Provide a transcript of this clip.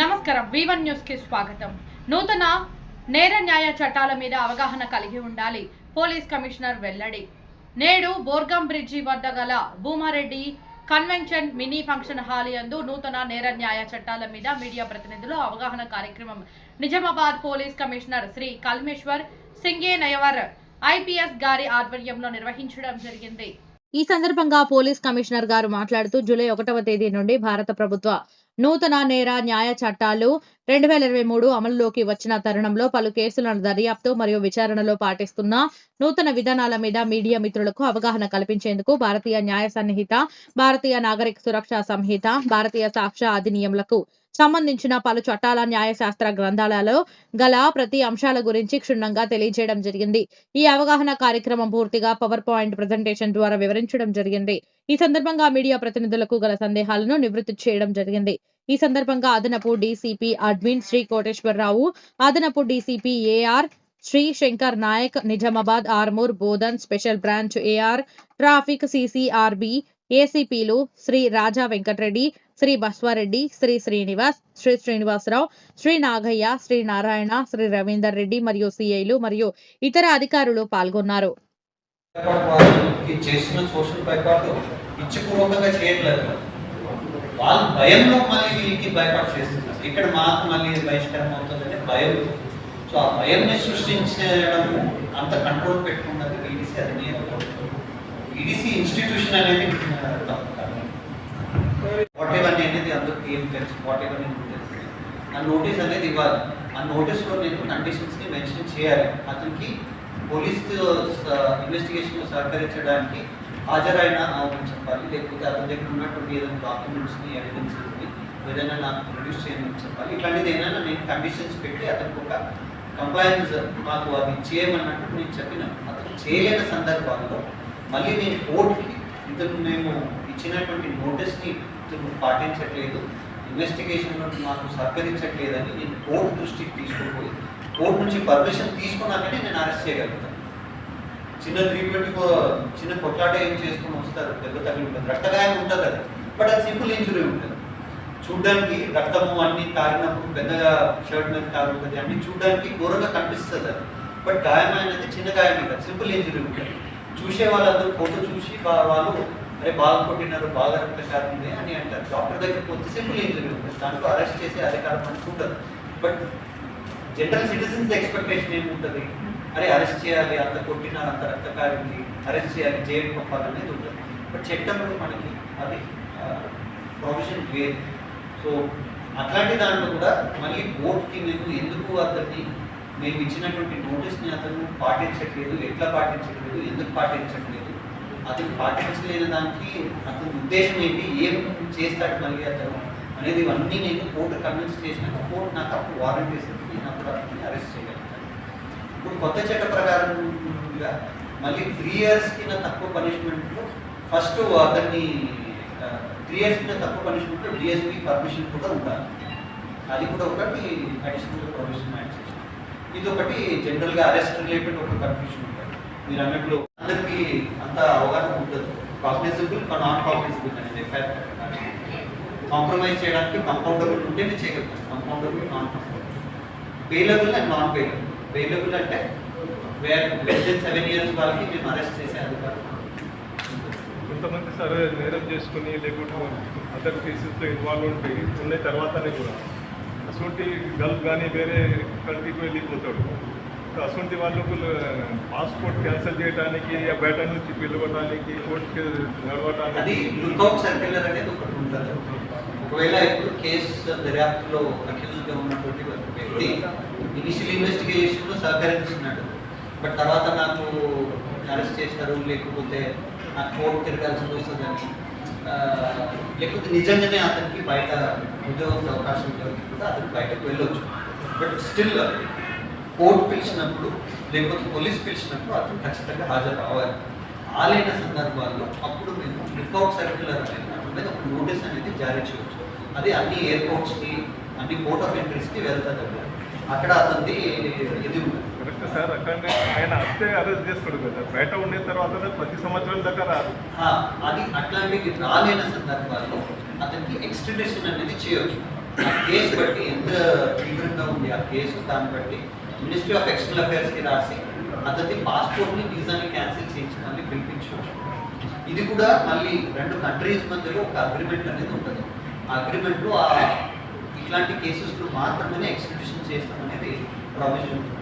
నమస్కారం. వివన్ న్యూస్కి స్వాగతం. నూతన నేర న్యాయ చట్టాల మీద అవగాహన కలిగి ఉండాలి. పోలీస్ కమిషనర్ వెల్లడి. నేడు బోర్గం బ్రిడ్జి వద్ద గల Bhumareddy convention mini function hall యందు నూతన నేర న్యాయ చట్టాల మీద మీడియా ప్రతినిధులు అవగాహన కార్యక్రమం. Nizamabad police commissioner Shri Kalmeshwar Singe Nayavar IPS గారి ఆధ్వర్యంలో నిర్వహించడం జరిగింది. ఈ సందర్భంగా పోలీస్ కమిషనర్ గారు మాట్లాడుతూ జూలై ఒకటవ తేదీ నుండి భారత ప్రభుత్వ నూతన నేర న్యాయ చట్టాలు రెండు వేల ఇరవై మూడు అమలులోకి వచ్చిన తరుణంలో పలు కేసులను దర్యాప్తు మరియు విచారణలో పాటిస్తున్న నూతన విధానాల మీద మీడియా మిత్రులకు అవగాహన కల్పించేందుకు భారతీయ న్యాయ సన్నిహిత భారతీయ నాగరిక సురక్షా సంహిత భారతీయ సాక్ష్య అధినియంలకు సంబంధించిన పలు చట్టాల న్యాయశాస్త్ర గ్రంథాలలో గల ప్రతి అంశాల గురించి క్షుణ్ణంగా తెలియజేయడం జరిగింది. ఈ అవగాహన కార్యక్రమం పూర్తిగా పవర్ పాయింట్ ప్రజెంటేషన్ ద్వారా వివరించడం జరిగింది. ఈ సందర్భంగా మీడియా ప్రతినిధులకు గల సందేహాలను నివృత్తి చేయడం జరిగింది. ఈ సందర్భంగా అదనపు డీసీపీ అడ్మిన్ శ్రీ కోటేశ్వరరావు అదనపు DCP AR Shri Shankar Nayak Nizamabad Armoor Bodhan special branch AR traffic CCRB ఏసీపీలు Shri Raja Venkatareddy Shri Baswareddy Shri Srinivas Shri Srinivasarao Shri Nagaiah Shri Narayana Shri Ravinder Reddy మరియు సిఐలు మరియు ఇతర అధికారులు పాల్గొన్నారు. వాళ్ళు భయంలో మళ్ళీ వీళ్ళకి చేస్తున్నారు. ఇక్కడ మాకు మళ్ళీ అవుతుందంటే భయం. సో ఆ భయంని సృష్టించడం అంత కంట్రోల్ పెట్టుకున్నది ఈడీసీ అది నేను ఈడీసీ ఇన్స్టిట్యూషన్ అనేది వాట్ ఎవర్ అనేది అందరికి ఏం తెలుసు? వాట్ ఎవర్ నేను తెలుసు. ఆ నోటీస్ అనేది ఇవ్వాలి. ఆ నోటీస్లో నేను కండిషన్స్ని మెన్షన్ చేయాలి. అతనికి పోలీస్ uh, ఇన్వెస్టిగేషన్ సహకరించడానికి హాజరైన అవసరం చెప్పాలి. లేకపోతే అతని దగ్గర ఉన్నటువంటి ఏదైనా డాక్యుమెంట్స్ని ఎవిడెన్సెస్ని ఏదైనా నాకు ప్రొడ్యూస్ చేయమని చెప్పాలి. ఇట్లాంటిది ఏదైనా నేను కండిషన్స్ పెట్టి అతనికి ఒక కంప్లైన్స్ మాకు అది చేయమన్నట్టు నేను చెప్పిన. అతను చేయలేని సందర్భాల్లో మళ్ళీ నేను కోర్టుకి ఇతను మేము ఇచ్చినటువంటి నోటీస్ని ఇతను పాటించట్లేదు. ఇన్వెస్టిగేషన్లో మాకు సహకరించట్లేదని నేను కోర్టు దృష్టికి తీసుకుపోయి కోర్టు నుంచి పర్మిషన్ తీసుకున్నాకనే నేను అరెస్ట్ చేయగలుగుతాను చిన్న త్రీ ట్వంటీ ఫోర్ చిన్న కొట్లాట ఏం చేసుకుని వస్తారు? పెద్ద తగిలి ఉంటుంది. రక్తగాయం ఉంటుంది అది. బట్ అది సింపుల్ ఇంజురీ ఉంటుంది. చూడడానికి రక్తము అన్ని తాగినప్పుడు పెద్దగా షర్ట్ మీద తాగుతుంది. అన్ని చూడడానికి ఘోరంగా కనిపిస్తుంది అది. బట్ గాయం చిన్న గాయం ఉంటుంది సింపుల్ ఇంజురీ ఉంటుంది. చూసే వాళ్ళందరూ ఫోటో చూసి వాళ్ళు అరే బాగా కొట్టినారు బాగా రక్తకారం ఉంది అని అంటారు. డాక్టర్ దగ్గరికి పోతే సింపుల్ ఇంజరీ ఉంటుంది. దాంట్లో అరెస్ట్ చేసే అధికారం అనుకుంటారు ఉంటుంది బట్ జనరల్ సిటిజన్స్ ఎక్స్పెక్టేషన్ ఏముంటుంది? అరే అరెస్ట్ చేయాలి అంత కొట్టినారు అంత రక్తకారింది అరెస్ట్ చేయాలి జైలు పంపాలనేది ఉంటుంది బట్ చట్టంలో మనకి అది ప్రొఫెషన్ లేదు. సో అట్లాంటి దాంట్లో కూడా మళ్ళీ కోర్టుకి మేము ఎందుకు అతన్ని మేము ఇచ్చినటువంటి నోటీస్ని అతను పాటించట్లేదు ఎట్లా పాటించట్లేదు ఎందుకు పాటించట్లేదు అతను పాటించలేని దానికి అతని ఉద్దేశం ఏంటి ఏం చేస్తాడు మళ్ళీ అతను అనేది ఇవన్నీ నేను కోర్టు కన్విన్స్ చేసినాక కోర్టు నాకు అప్పుడు వారెంట్ ఇస్తుంది నేను అప్పుడు అతన్ని అరెస్ట్ చేయగలుగుతాను ఇప్పుడు కొత్త చట్ట ప్రకారంగా మళ్ళీ త్రీ ఇయర్స్ కింద తక్కువ పనిష్మెంట్లో ఫస్ట్ అతన్ని త్రీ ఇయర్స్ కింద తక్కువ పనిష్మెంట్లో డిఎస్పీ పర్మిషన్ కూడా ఉండాలి. అది కూడా ఒకటి అడిషనల్ పర్మిషన్ యాడ్ చేసిన ఇది ఒకటి జనరల్గా అరెస్ట్ రిలేటెడ్ ఒక కన్ఫ్యూషన్ ఉంటుంది. మీరు అన్నట్లు అందరికీ అంత అవగాహన ఉంటుంది కాగ్నిజబుల్ నాన్ కాగ్నిజబుల్ అనేది ఎఫ్ఐఆర్ కాంప్రమైజ్ చేయడానికి కంపౌండబుల్ ఉంటేనే చేయగలుగుతాం compoundable non compoundable bailable and non bailable bailable అంటే where less than seven years వాళ్ళకి మేము అరెస్ట్ చేసే అధికారం కొంతమంది సరే నేరం చేసుకుని లేకుంటే అదర్ కేసెస్లో ఇన్వాల్వ్ ఉంటే ఉన్న తర్వాతనే కూడా. అసొంటి గల్ఫ్ కానీ వేరే కంట్రీకి వెళ్ళిపోతాడు. అసొంటి వాళ్ళకు పాస్పోర్ట్ క్యాన్సిల్ చేయడానికి బయట నుంచి పిలవడానికి కోర్టుకి నడవడానికి ఒకవేళ ఇప్పుడు కేసు దర్యాప్తులో అక్యూజ్గా ఉన్నటువంటి వ్యక్తి ఇనిషియల్ ఇన్వెస్టిగేషన్లో సహకరించినాడు. బట్ తర్వాత నాకు అరెస్ట్ చేస్తారు లేకపోతే నాకు కోర్టు తిరగాల్సి వస్తుందని లేకపోతే నిజంగానే అతనికి బయట ఉద్యోగ అవకాశం దొరికినప్పుడు అతను బయటకు వెళ్ళొచ్చు. బట్ స్టిల్ కోర్టు పిలిచినప్పుడు లేకపోతే పోలీస్ పిలిచినప్పుడు అతను ఖచ్చితంగా హాజరు అవ్వాలి ఆలైన సందర్భాల్లో అప్పుడు మేము రిపోర్ట్ సర్క్యులర్ అనేది అతని మీద ఒక నోటీస్ అనేది జారీ చేయవచ్చు అది అన్ని ఎయిర్పోర్ట్స్కి అన్ని పోర్ట్ ఆఫ్ ఎంట్రీస్కి వెళ్తారు అక్కడ అతనిది ఇది ఉంటుంది. కరెక్ట్ సార్ అక్కడనే ఆయన అస్తే అరెస్ట్ చేస్తాడు కదా. బయట ఉండే తర్వాత ప్రతి సంవత్సరం దాకా రాదు. అది అది అట్లాంటివి రాలేని సందర్భాల్లో అతనికి ఎక్స్టెండేషన్ అనేది చేయొచ్చు. ఆ కేసు బట్టి ఎంత తీవ్రంగా ఉంది ఆ కేసు దాన్ని బట్టి మినిస్ట్రీ ఆఫ్ ఎక్స్టర్నల్ అఫైర్స్కి రాసి అతని పాస్పోర్ట్ని వీసాని క్యాన్సిల్ చేయించడానికి పిలిపించవచ్చు. ఇది కూడా మళ్ళీ రెండు కంట్రీస్ మధ్యలో ఒక అగ్రిమెంట్ అనేది ఉంటుంది. ఆ అగ్రిమెంట్లో ఆ ఇట్లాంటి కేసెస్లో మాత్రమే ఎక్స్క్యూషన్ చేస్తామనేది ప్రొవిజన్ ఉంటుంది